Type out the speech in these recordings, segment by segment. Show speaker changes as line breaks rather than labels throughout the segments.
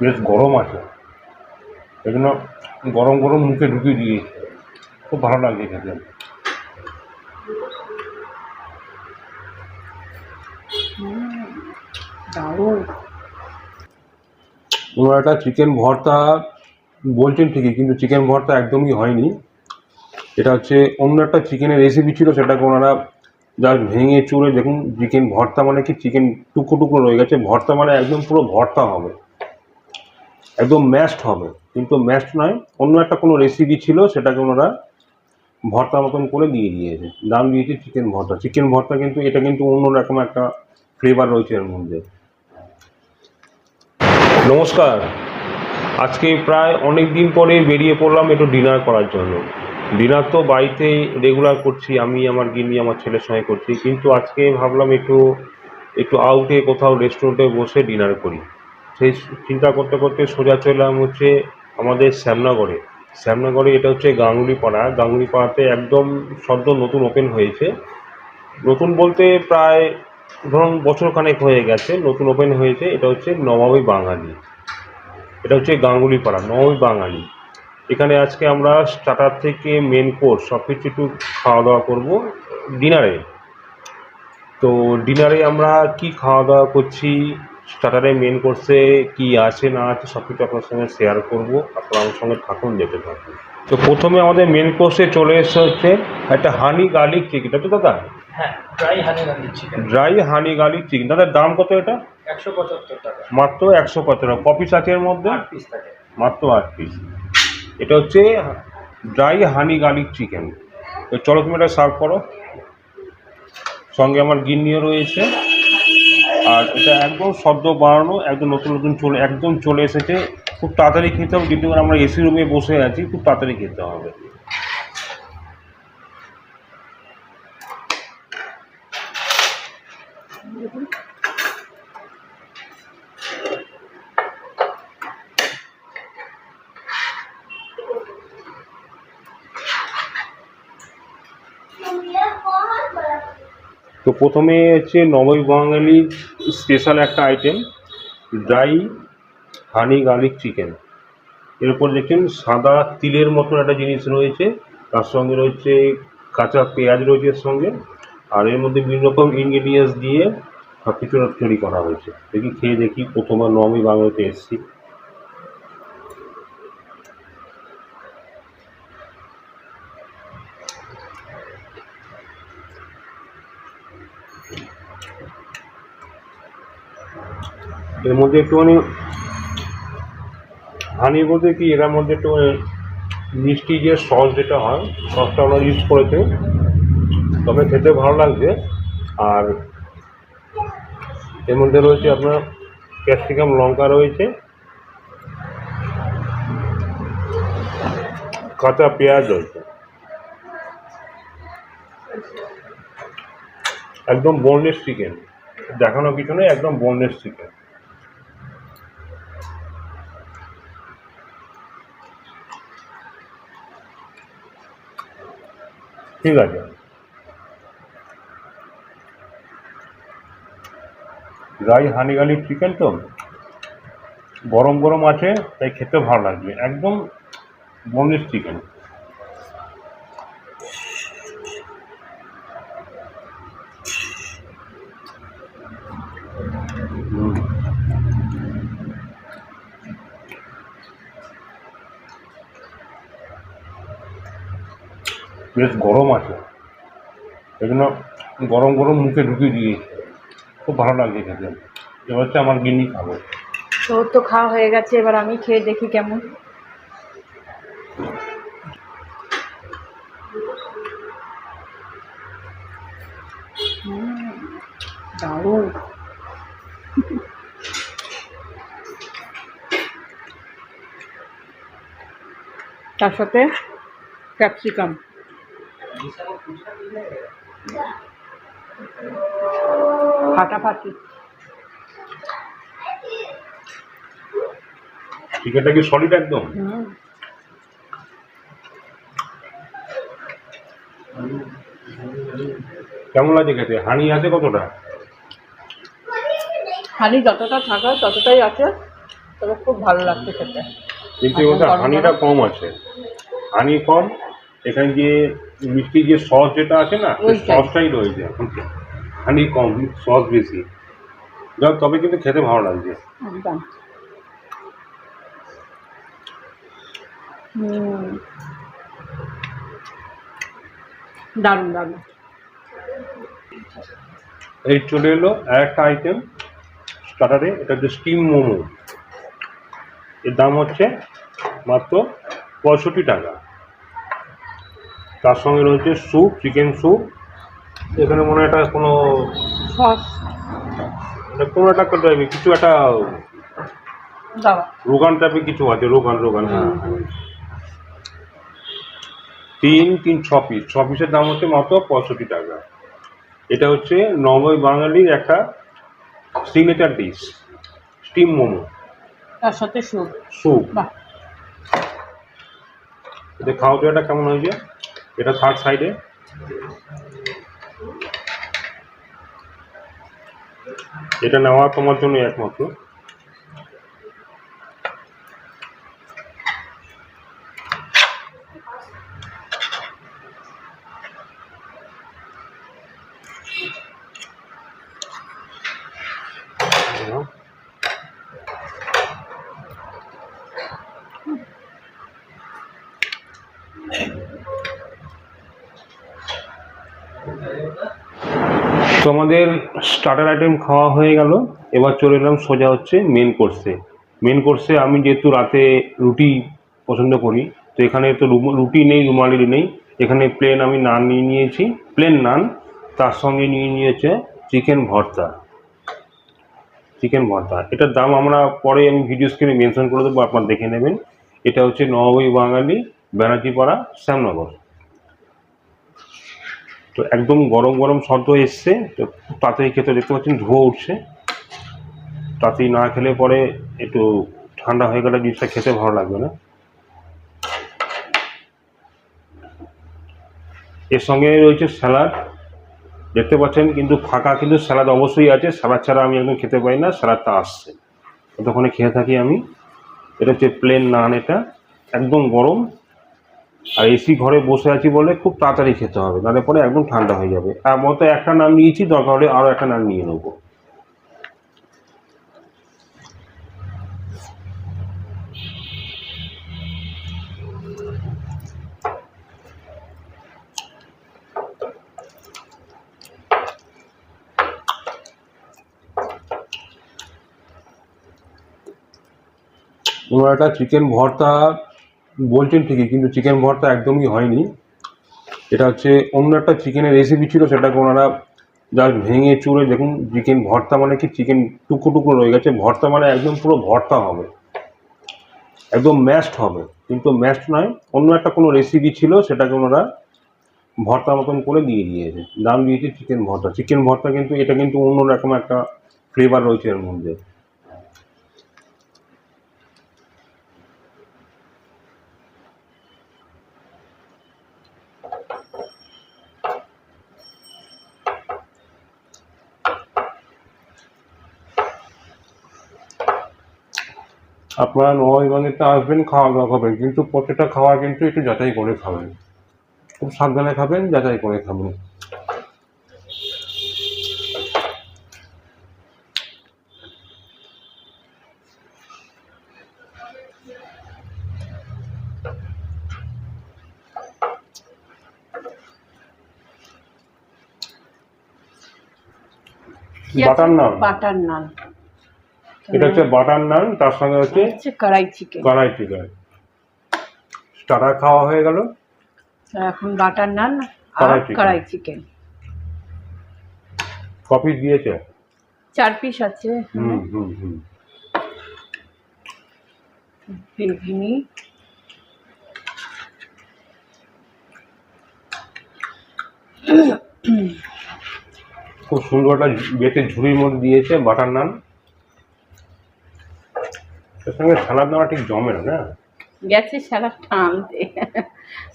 বেশ গরম আছে। এই জন্য গরম গরম মুখে ঢুকিয়ে দিয়েছে। খুব ভালো লাগছে খেতে। ওনারা একটা চিকেন ভর্তা বলছেন ঠিকই, কিন্তু চিকেন ভর্তা একদমই হয়নি। এটা হচ্ছে অন্য একটা চিকেনের রেসিপি ছিল, সেটাকে ওনারা জাস্ট ভেঙে চুড়ে দেখুন চিকেন ভর্তা মানে কি? চিকেন টুকরো টুকরো রয়ে গেছে। ভর্তা মানে একদম পুরো ভর্তা হবে। একদম ম্যাশড হবে। কিন্তু ম্যাশড নয়, অন্য একটা কোনো রেসিপি ছিল, সেটাকে ওনারা ভর্তা মতন করে দিয়ে দিয়েছে। দাম দিয়েছে চিকেন ভর্তা। চিকেন ভর্তা কিন্তু, এটা কিন্তু অন্য রকম একটা ফ্লেভার রয়েছে এর মধ্যে। নমস্কার। আজকে প্রায় অনেক দিন পরে বেরিয়ে পড়লাম একটু ডিনার করার জন্য। ডিনার তো বাড়িতে রেগুলার করছি, আমি, আমার গিন্নি, আমার ছেলের সঙ্গে করছি। কিন্তু আজকে ভাবলাম একটু একটু আউটে কোথাও রেস্টুরেন্টে বসে ডিনার করি। সেই চিন্তা করতে করতে সোজা চললাম হচ্ছে আমাদের শ্যামনগরে। শ্যামনগরে এটা হচ্ছে গাঙ্গুলি পাড়া গাঙ্গুলি পাড়াতে একদম সদ্য নতুন ওপেন হয়েছে। নতুন বলতে প্রায় ধরুন বছরখানেক হয়ে গেছে, নতুন ওপেন হয়েছে। এটা হচ্ছে নবাবী বাঙালি। এটা হচ্ছে গাঙ্গুলি পাড়া নবাবী বাঙালি। এখানে আজকে আমরা স্টার্টার থেকে মেন কোর্স সব কিছু একটু খাওয়া দাওয়া করব ডিনারে তো ডিনারে আমরা কি খাওয়া দাওয়া করছি স্টার্টারে মেন কোর্সে কি আছে না আছে সব কিছু আপনার সঙ্গে শেয়ার করব আপনারা আমার সঙ্গে থাকুন যেতে থাকুন। তো প্রথমে আমাদের মেন কোর্সে চলে এসে হচ্ছে একটা হানি গার্লিক চিকেন এটা তো দাদা?
হ্যাঁ ড্রাই হানি রান্নার chicken
dry honey garlic chicken দাদার দাম কত এটা?
একশো পঁচাত্তর টাকা।
মাত্র একশো টাকা। কপিস আছে এর মধ্যে?
আট পিস থাকে।
মাত্র আট পিস এটা হচ্ছে ড্রাই হানি গার্লিক চিকেন তো চলো তুমি এটা সার্ভ করো। সঙ্গে আমার গিন্নিও রয়েছে। আর এটা একদম শব্দ বানানো, একদম নতুন নতুন চলে, একদম চলে এসেছে। খুব তাড়াতাড়ি খেতে হবে কিন্তু আমরা এসি রুমে বসে আছি, খুব তাড়াতাড়ি খেতে হবে তো প্রথমে হচ্ছে নবই বাঙালি স্পেশাল একটা item dry honey garlic chicken এরপর দেখছেন সাদা তিলের মতন একটা জিনিস রয়েছে, তার সঙ্গে রয়েছে কাঁচা পেঁয়াজ রয়েছে এর সঙ্গে, আর এর মধ্যে বিভিন্ন রকম ইনগ্রিডিয়েন্টস দিয়ে সব কিছু তৈরি করা হয়েছে। দেখি, খেয়ে দেখি, প্রথমবার নবমী বাংলাতে এসেছি। এর মধ্যে একটুখানি হানি বলতে কি, এর মধ্যে একটু মিষ্টি যে সস যেটা হয় সসটা আমরা ইউজ করেছে। তবে খেতে ভালো লাগছে। আর এর মধ্যে রয়েছে আপনার ক্যাপসিকাম লঙ্কা রয়েছে, কাঁচা পেঁয়াজ রয়েছে। একদম বোনলেস চিকেন দেখানো কিছু নেই, একদম বোনলেস চিকেন ঠিক আছে। রাই হানি গালি চিকেন তো? গরম গরম আছে, তাই খেতে ভালো লাগবে একদম বনলেস চিকেন বেশ গরম আছে। এই জন্য গরম গরম মুখে ঢুকিয়ে দিয়েছে। খুব ভালো লাগছে খেতে। এবার হচ্ছে আমার গিন্নি খাব।
তোর তো খাওয়া হয়ে গেছে এবার আমি খেয়ে দেখি কেমন। দারুণ। তার সাথে ক্যাপসিকাম। ফাটাফাটি।
চিকেনটা কি সলিড একদম? কেমন লাগছে খেতে? হানি আছে কতটা?
হানি যতটা থাকা ততটাই আছে তবে খুব ভালো লাগছে খেতে।
কিন্তু হানিটা কম আছে। হানি কম এখানে যে মিষ্টি যে সস যেটা আছে না সসটাই রয়েছে এখন। হানি কম সস বেশি। যাক তবে কিন্তু খেতে ভালো লাগছে।
একদম। দারুণ দারুণ।
এই চলে এলো আর একটা আইটেম স্টার্টারে এটা হচ্ছে স্টিম মোমো। এর দাম হচ্ছে মাত্র পঁয়ষট্টি টাকা। তার সঙ্গে রয়েছে স্যুপ চিকেন স্যুপ এখানে মনে হয় একটা কোনো
সস।
কোনো একটা টাইপের কিছু একটা রোগান টাইপের কিছু আছে রোগান রোগান হ্যাঁ তিন তিন ছ পিস ছ পিসের দাম হচ্ছে মাত্র পঁয়ষট্টি টাকা। এটা হচ্ছে নবই বাঙালির একটা সিগনেচার ডিশ স্টিম মোমো।
তার সাথে স্যুপ
স্যুপ এটা খাওয়া দাওয়াটা কেমন হয়েছে? এটা থার্ড সাইডে এটা নেওয়া তোমার জন্য একমাত্র। তো আমাদের স্টার্টার আইটেম খাওয়া হয়ে গেল। এবার চলে এলাম সোজা হচ্ছে মেন কোর্সে মেন কোর্সে আমি যেহেতু রাতে রুটি পছন্দ করি, তো এখানে তো রুটি নেই, রুমালি নেই। এখানে প্লেন আমি নান নিয়ে নিয়েছি। প্লেন নান তার সঙ্গে নিয়ে নিয়েছে চিকেন ভর্তা। চিকেন ভর্তা। এটার দাম আমরা পরে আমি ভিডিও স্ক্রিনে মেনশন করে দেবো, আপনার দেখে নেবেন। এটা হচ্ছে নবী বাঙালি, ব্যানার্জিপাড়া, শ্যামনগর। তো একদম গরম গরম শব্দ এসছে, তো তাড়াতাড়ি খেতে দেখতে পাচ্ছেন ধোয়া উঠছে। তাড়াতাড়ি না খেলে পরে একটু ঠান্ডা হয়ে গেলে জিনিসটা খেতে ভালো লাগবে না। এর সঙ্গে রয়েছে স্যালাড। দেখতে পাচ্ছেন কিন্তু ফাঁকা কিন্তু স্যালাড অবশ্যই আছে। স্যালাড ছাড়া আমি একদম খেতে পারি না, স্যালাডটা আসছে। ততক্ষণে খেয়ে থাকি আমি। এটা হচ্ছে প্লেন নান এটা। একদম গরম। আর এসি ঘরে বসে আছি বলে খুব তাড়াতাড়ি খেতে হবে, নাহলে পরে একদম ঠান্ডা হয়ে যাবে। আর মতো একটা নাম নিয়েছি, দরকার হলে আরও একটা নাম নিয়ে নেব। ওনার একটা চিকেন ভর্তা বলছেন ঠিকই, কিন্তু চিকেন ভর্তা একদমই হয়নি। এটা হচ্ছে অন্য একটা চিকেনের রেসিপি ছিল, সেটাকে ওনারা জাস্ট ভেঙে চুড়ে দেখুন চিকেন ভর্তা মানে কি? চিকেন টুকরো টুকরো রয়ে গেছে, ভর্তা মানে একদম পুরো ভর্তা হবে। একদম ম্যাশড হবে, কিন্তু ম্যাশড নয়, অন্য একটা কোনো রেসিপি ছিল, সেটাকে ওনারা ভর্তা মতন করে দিয়ে দিয়েছে। দাম দিয়েছে চিকেন ভর্তা। চিকেন ভর্তা কিন্তু, এটা কিন্তু অন্য রকম একটা ফ্লেভার রয়েছে এর মধ্যে। আপনারা নবমীতে আসবেন খাওয়া দাওয়া খাবেন কিন্তু প্রত্যেকটা খাওয়া কিন্তু একটু যাচাই করে খাবেন। খুব সাবধানে খাবেন যাচাই করে খাবেন। বাটার নান।
বাটার নান।
এটা হচ্ছে বাটার নান তার সঙ্গে হচ্ছে
কড়াই চিকেন
কড়াই চিকেন স্টার্টার খাওয়া হয়ে গেল।
এখন বাটার নান আর
কড়াই
চিকেন
কফি দিয়েছে?
চার পিস আছে।
হুম হুম হুম। খুব সুন্দর একটা বেতে ঝুড়ির মধ্যে দিয়েছে বাটার নান। সঙ্গে সালাদ নেওয়া ঠিক জমে না না?
গেছে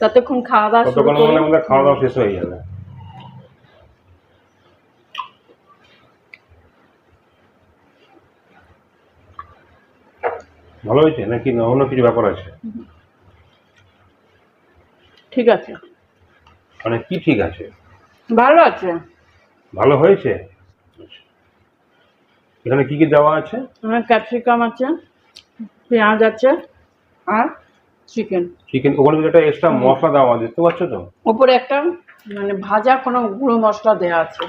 ততক্ষণ খাওয়া দাওয়া
ততক্ষণ মানে আমাদের খাওয়া দাওয়া শেষ হয়ে যাবে ভালো হয়েছে নাকি? না অন্য কিছু ব্যাপার আছে?
ঠিক আছে।
মানে কি ঠিক আছে?
ভালো আছে।
ভালো হয়েছে? আচ্ছা। এখানে কি কি দেওয়া আছে?
ক্যাপসিকাম আছে। পেঁয়াজ আছে আর চিকেন
চিকেন ওখানে একটা এক্সট্রা মশলা দেওয়া আছে, দেখতে পাচ্ছ তো?
উপরে একটা মানে ভাজা কোনো গুঁড়ো মশলা দেওয়া আছে।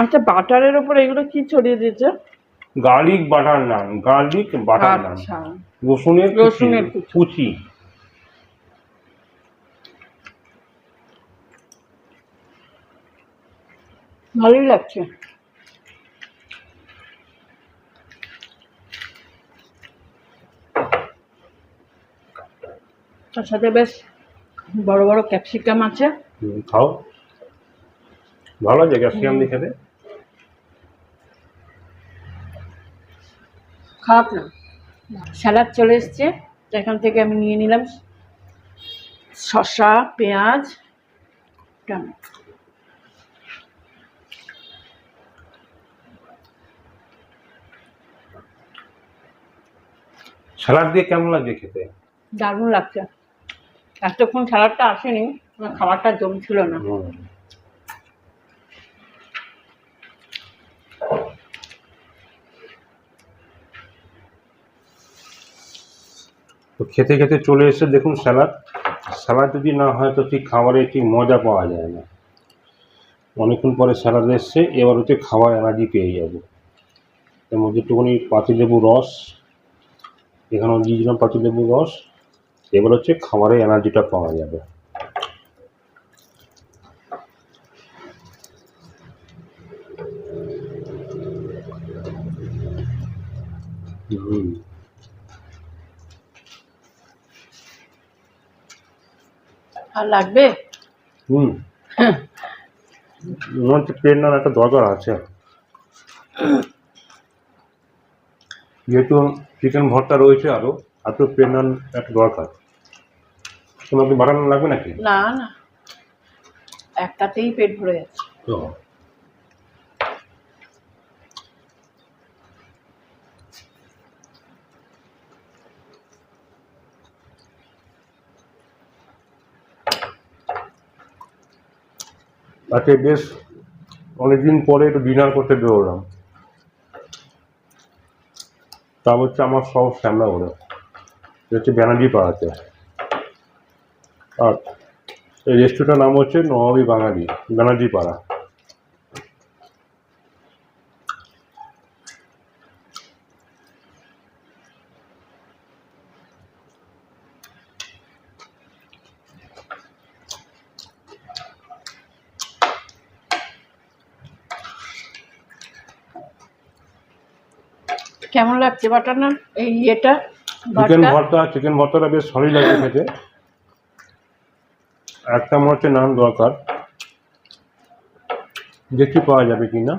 আচ্ছা বাটারের উপর এগুলো কি ছড়িয়ে দিয়েছে?
Garlic butter naan garlic butter naan
আচ্ছা।
রসুনের
রসুনের কুচি। ভালোই লাগছে। তার সাথে বেশ বড় বড় ক্যাপসিকাম আছে।
খাও। ভালো আছে ক্যাপসিকাম দিয়ে খেতে।
খারাপ না। স্যালাড চলে এসছে। তো এখান থেকে আমি নিয়ে নিলাম। শসা পেঁয়াজ টমেটো।
স্যালাড দিয়ে কেমন লাগছে খেতে?
দারুণ লাগছে। এতক্ষণ স্যালাডটা আসেনি আমার খাবারটা জমছিল না।
তো খেতে খেতে চলে এসে দেখুন স্যালাড স্যালাড যদি না হয় তো ঠিক খাবারে ঠিক মজা পাওয়া যায় না। অনেকক্ষণ পরে স্যালাড এসছে এবার হচ্ছে খাওয়ার এনার্জি পেয়ে যাব। এর মধ্যে একটুখানি পাতিলেবু রস এখানেও দিয়ে দিলাম পাতিলেবু রস এবার হচ্ছে খামারে এনার্জিটা পাওয়া যাবে। হুম।
আর লাগবে?
হুম। মনে হচ্ছে প্লেন একটা দরকার আছে। যেহেতু চিকেন ভর্তা রয়েছে আরও আর তো প্লেন নান একটা দরকার। তোমাকে বাটার নান লাগবে নাকি?
না না। একটাতেই পেট ভরে যাচ্ছে।
তো। আজকে বেশ অনেকদিন পরে একটু ডিনার করতে বেরোলাম। তা হচ্ছে আমার সব শ্যামলা ওরা হচ্ছে ব্যানার্জি পাড়াতে। আর এই রেস্টুরেন্টের নাম হচ্ছে নবাবী বাঙালি, ব্যানার্জি পাড়া।
কেমন লাগছে বাটার নান এই ইয়েটা
চিকেন
ভর্তা?
ভর্তা চিকেন ভর্তাটা বেশ ভালোই লাগছে খেতে। একটা মনে হচ্ছে নান দরকার। দেখি পাওয়া যাবে কি না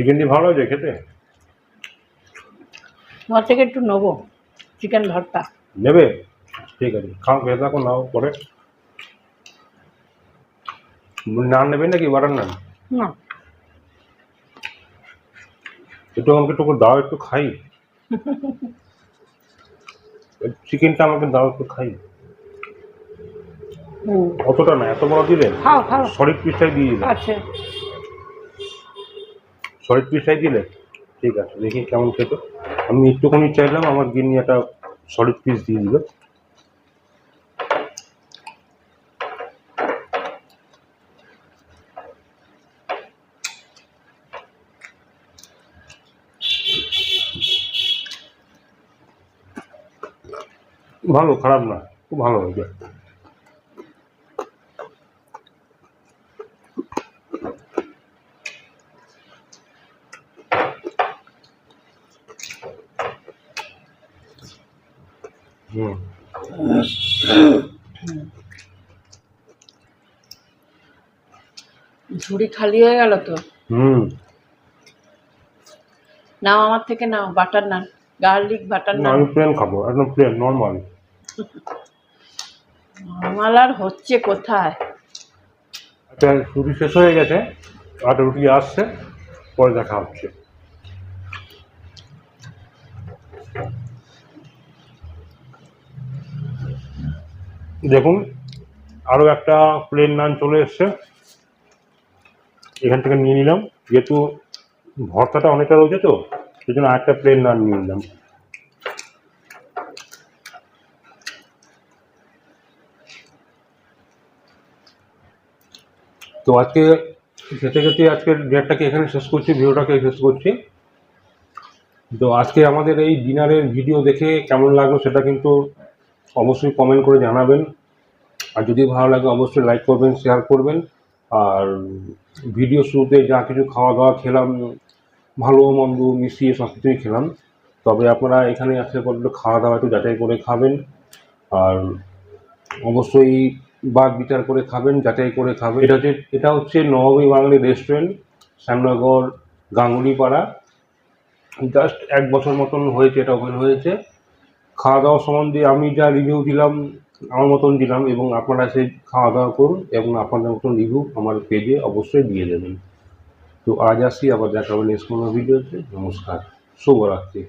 চিকেনটি ভালো হয়েছে খেতে?
তোমার থেকে একটু নেব চিকেন ভর্তা।
নেবে? ঠিক আছে খাও খেয়ে থাকো নাও পরে। নান নেবে নাকি বাটার নান?
না।
একটু আমাকে একটু দাও একটু খাই। চিকেনটা আমাকে দাও একটু খাই। অতটা না এত বড় দিলে
খাও খাও।
সলিড পিসটাই দিয়ে দিলে
আছে
সলিড পিসটাই দিলে? ঠিক আছে, দেখি কেমন খেতে। আমি একটুখানি চাইলাম, আমার গিন্নি একটা সলিড পিস দিয়ে দিল ভালো, খারাপ না, খুব ভালো হয়ে হয়েছে।
ঝুড়ি খালি হয়ে গেল তো।
হুম।
নাও আমার থেকে নাও butter naan garlic butter naan.
আমি প্লেন খাব একদম প্লেন নর্মাল
আমার আর হচ্ছে কোথায়?
আচ্ছা রুটি শেষ হয়ে গেছে আর রুটি আসছে পরে দেখা হচ্ছে। দেখুন আরও একটা প্লেন নান চলে এসছে। এখান থেকে নিয়ে নিলাম। যেহেতু ভর্তাটা অনেকটা রয়েছে তো সেই জন্য আরেকটা প্লেন নান নিয়ে নিলাম। তো আজকে খেতে খেতে আজকের ডেটটাকে এখানে শেষ করছি? ভিডিওটাকে শেষ করছি? তো আজকে আমাদের এই ডিনারের ভিডিও দেখে কেমন লাগল সেটা কিন্তু অবশ্যই কমেন্ট করে জানাবেন। আর যদি ভালো লাগে অবশ্যই লাইক করবেন শেয়ার করবেন। আর ভিডিও শুরুতে যা কিছু খাওয়া দাওয়া খেলাম, ভালো মন্দ মিশিয়ে সব কিছুই খেলাম। তবে আপনারা এখানে আসলে পর্যন্ত খাওয়া দাওয়া একটু যাচাই করে খাবেন। আর অবশ্যই বাদ বিচার করে খাবেন, যাচাই করে খাবেন। এটা হচ্ছে এটা হচ্ছে নবমী বাঙালি রেস্টুরেন্ট শ্যামনগর, গাঙ্গুলিপাড়া। জাস্ট এক বছর মতন হয়েছে, এটা ওপেন হয়েছে। খাওয়া দাওয়া সম্বন্ধে আমি যা রিভিউ দিলাম আমার মতন দিলাম এবং আপনারা সেই খাওয়া দাওয়া করুন এবং আপনাদের মতন রিভিউ আমার পেজে অবশ্যই দিয়ে দেবেন। তো আজ আসি, আবার দেখা হবে নেক্সট কোনো ভিডিওতে নমস্কার। শুভরাত্রি।